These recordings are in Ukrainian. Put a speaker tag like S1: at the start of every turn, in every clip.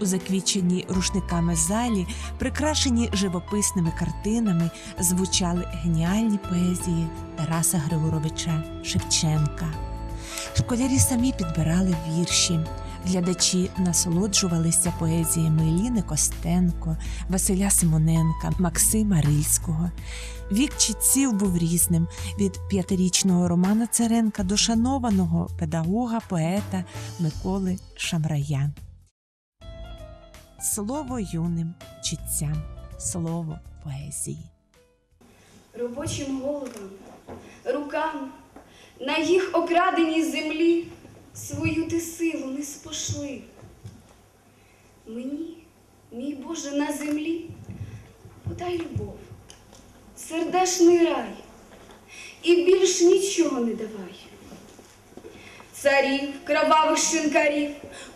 S1: У заквіченій рушниками залі, прикрашені живописними картинами, звучали геніальні поезії Тараса Григоровича Шевченка. Школярі самі підбирали вірші. Глядачі насолоджувалися поезіями Ліни Костенко, Василя Симоненка, Максима Рильського. Вік читців був різним від п'ятирічного Романа Царенка до шанованого педагога, поета Миколи Шамрая. Слово юним читцям, слово поезії.
S2: робочим головам, рукам на їх окраденій землі свою ти силу не спошли. Мені, мій Боже, на землі подай любов, сердешний рай, і більш нічого не давай. Царів, кровавих шинкарів,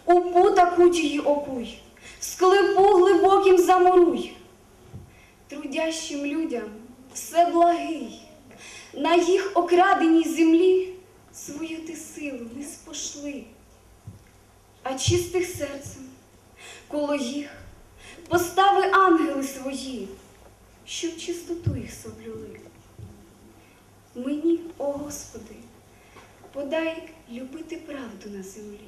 S2: у пута кутії окуй, в склепу глибоким замуруй. Трудящим людям все благий, на їх окраденій землі свою ти силу не спошли, а чистих серцем коло їх постави ангели свої, щоб чистоту їх соблюли. Мені, о Господи, подай любити правду на землі.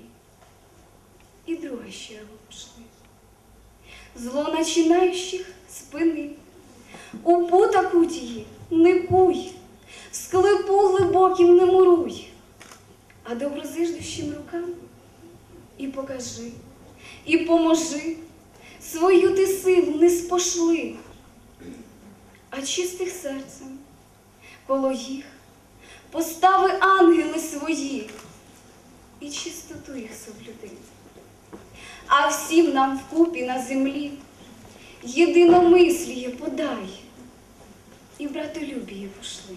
S2: І друге ще пошли. Зло начинаючих спини, у пута кутії не куй, в склепу глибоким не муруй, а доброзиждущим рукам і покажи, і поможи, свою ти силу не спошли, а чистих серцем коло їх постави ангели свої і чистоту їх соблюди. А всім нам вкупі на землі єдиномисліє подай, і братолюбіє пошли.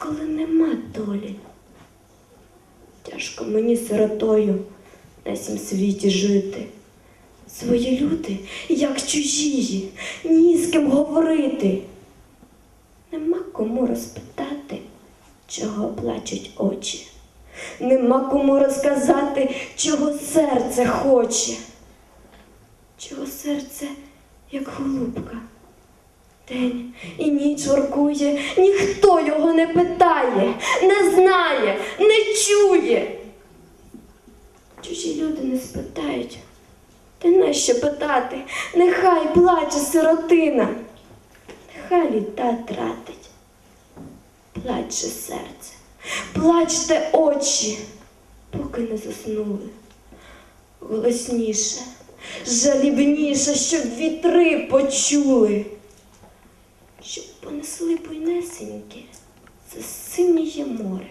S3: коли нема долі? Тяжко мені сиротою на сім світі жити. Свої люди, як чужії, ні з ким говорити. Нема кому розпитати, чого плачуть очі. Нема кому розказати, чого серце хоче. Чого серце, як голубка. День і ніч воркує, ніхто його не питає, не знає, не чує. Чужі люди не спитають, та нащо питати? Нехай плаче сиротина, нехай літа тратить. Плаче серце, плачте очі, поки не заснули. Голосніше, жалібніше, щоб вітри почули понесли буйнесеньке це синє море.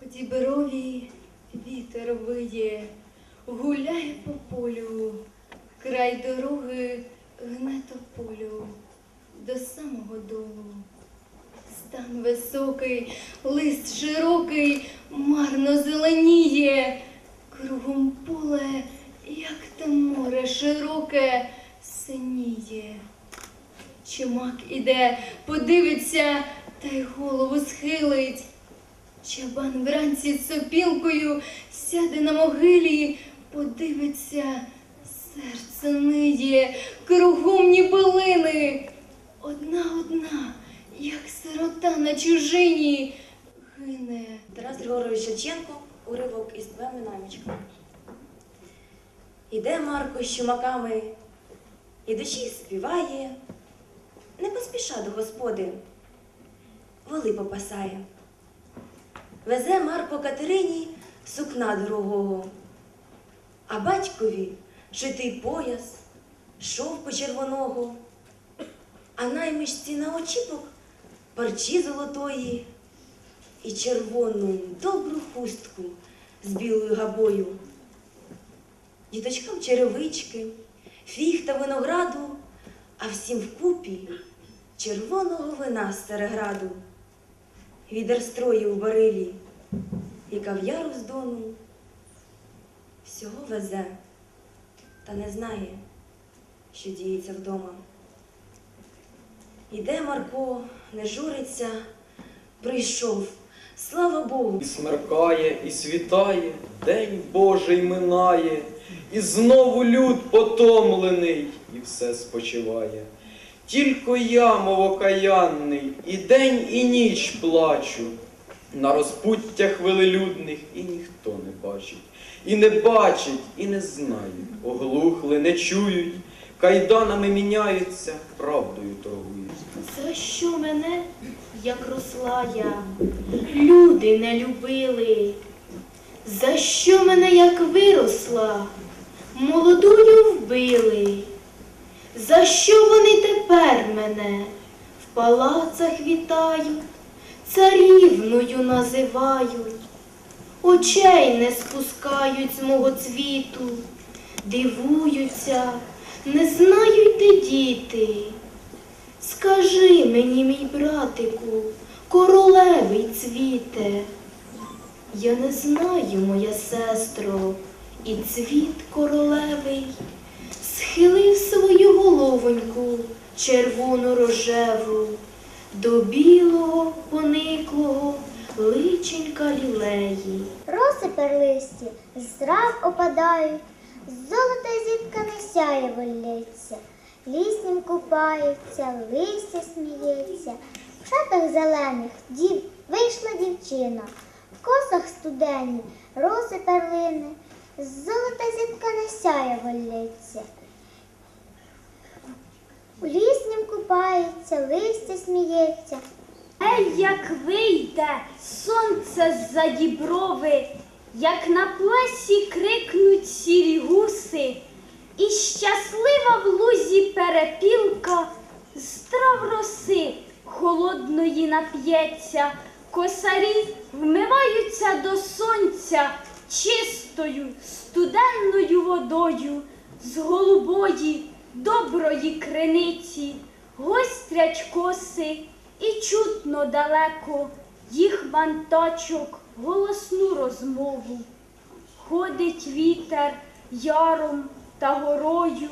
S2: По діброві вітер виє, гуляє по полю, край дороги гне тополю до самого долу. Стан високий, лист широкий, марно зеленіє, кругом поле, як те море широке, синіє. Чумак іде, подивиться, та й голову схилить. Чабан вранці сопілкою сяде на могилі, подивиться, серце ниє, кругом ні билини. Одна одна, як сирота на чужині, гине.
S4: Тарас Григорович Шевченко, уривок із намічками. Іде Марко з чумаками, і душі співає, не поспіша до господи, воли попасає. Везе Марко Катерині сукна дорогого, а батькові шитий пояс, шовку червоного, а наймичці на очіпок парчі золотої і червону добру хустку з білою габою. Діточкам черевички, фіг винограду, а всім вкупі червоного вина з Цареграду, відер строю в барилі і кав'яру з дону. Всього везе, та не знає, що діється вдома. Іде Марко, не журиться, прийшов, слава Богу.
S5: І смеркає, і світає, день Божий минає, і знову люд потомлений, і все спочиває. Тільки я, мов окаянний, і день, і ніч плачу. На розпуттях велелюдних і ніхто не бачить, і не бачить, і не знає, оглухли, не чують, кайданами міняються, правдою торгують.
S3: За що мене, як росла я, люди не любили? За що мене, як виросла, молодую вбили? За що вони тепер мене в палацах вітають, царівною називають, очей не спускають з мого цвіту, дивуються, не знають, де діти. Скажи мені, мій братику, королевий цвіте, я не знаю, моя сестро, і цвіт королевий схилив свою головоньку червону рожеву. До білого пониклого личенька лілеї.
S6: Роси перлисті з трав опадають, золоте зіткане сяє лється, ліснім купається, листя сміється, в шатах зелених дів вийшла дівчина, в косах студені роси перлини, золоте зіткане сяє лється. У ліснім купається, листя сміється,
S7: Ей, як вийде сонце з-за діброви, як на плесі крикнуть сірі гуси, і щаслива в лузі перепілка з трав роси холодної нап'ється, косарі вмиваються до сонця чистою, студенною водою з голубої, доброї криниці, гострять коси. І чутно далеко їх манточок голосну розмову. Ходить вітер яром та горою,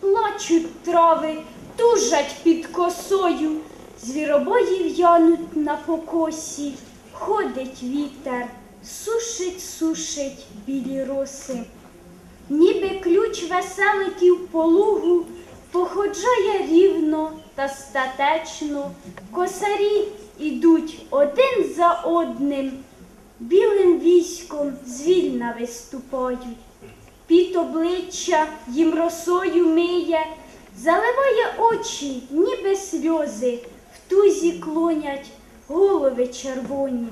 S7: плачуть трави, тужать під косою, звіробої в'януть на покосі, ходить вітер, сушить, сушить білі роси. Ніби ключ веселиків по лугу походжає рівно та статечно. Косарі ідуть один за одним, білим військом звільна виступають. Під обличчя їм росою миє, заливає очі, ніби сльози, в тузі клонять голови червоні.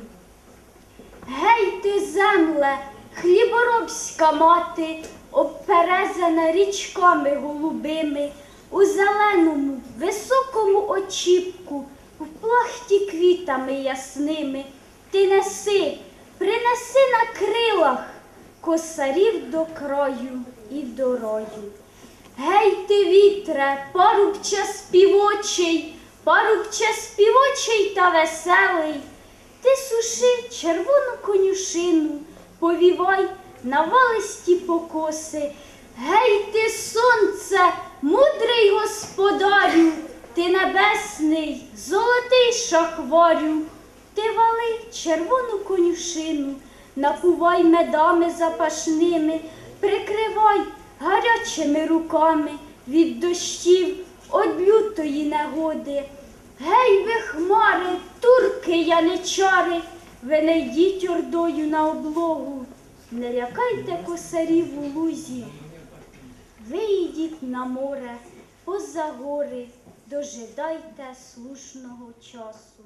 S7: Гей ти, земле, хліборобська мати, обперезана річками голубими, у зеленому, високому очіпку, в плахті квітами ясними. Ти неси, принеси на крилах косарів до краю і до рою. Гей ти, вітре, парубча співочий, парубча співочий та веселий. Ти суши червону конюшину, повівай на валисті покоси. Гей ти, сонце, мудрий господарю, ти небесний, золотий шахварю, ти вали червону конюшину, напувай медами запашними, прикривай гарячими руками від дощів, од лютої негоди. Гей, ви хмари, турки яничари, ви не йдіть ордою на облогу, не лякайте косарів у лузі. Вийдіть на море, поза гори, дожидайте слушного часу.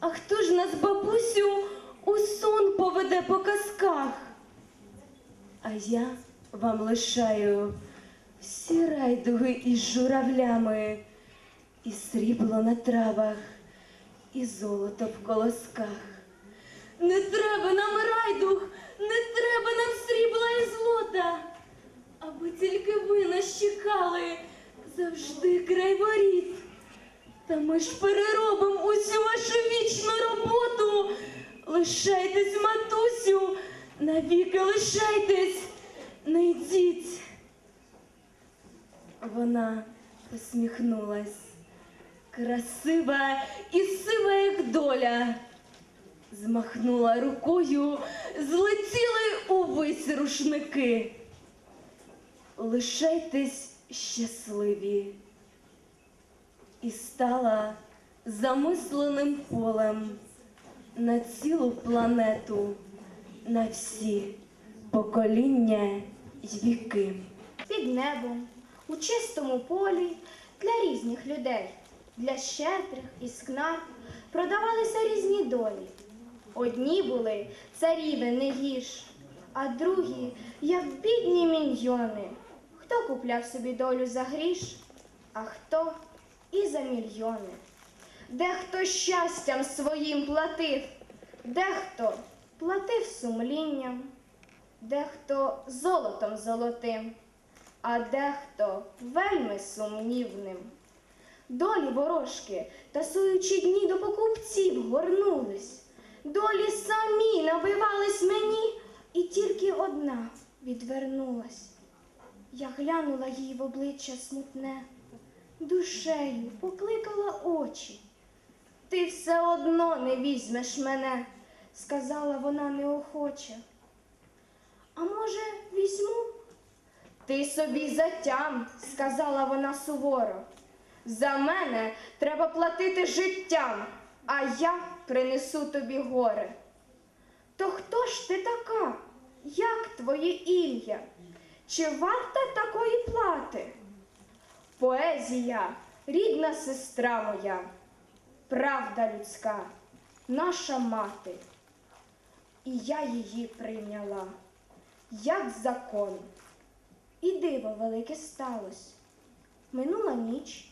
S8: А хто ж нас, бабусю, у сон поведе по казках? А я вам лишаю всі райдуги із журавлями, і срібло на травах, і золото в колосках. Не треба нам райдуг, не треба нам срібла і злота, аби тільки ви нас чекали завжди край воріт. Та ми ж переробимо усю вашу вічну роботу. Лишайтесь, матусю, навіки лишайтесь, не йдіть. Вона посміхнулась, красива і сива, як доля. Змахнула рукою, злетіли увесь рушники. Лишайтесь щасливі. І стала замисленим полем на цілу планету, на всі покоління й віки.
S9: під небом, у чистому полі для різних людей, для щедрих і скнар продавалися різні долі. Одні були царіви не гірш, а другі, як бідні міньйони. Хто купляв собі долю за гріш, а хто і за мільйони. Дехто щастям своїм платив, дехто платив сумлінням, дехто золотом золотим, а дехто вельми сумнівним. Долі ворожки, тасуючи дні до покупців, горнулись. Долі самі набивались мені, і тільки одна відвернулась. Я глянула їй в обличчя смутне, душею покликала очі. Ти все одно не візьмеш мене, сказала вона неохоче. А може, візьму? Ти собі затям, сказала вона суворо. За мене треба платити життям, а я принесу тобі горе. То хто ж ти така? Як твоє ім'я? Чи варта такої плати? Поезія, рідна сестра моя, правда людська, наша мати. І я її прийняла, як закон. І диво велике сталось. Минула ніч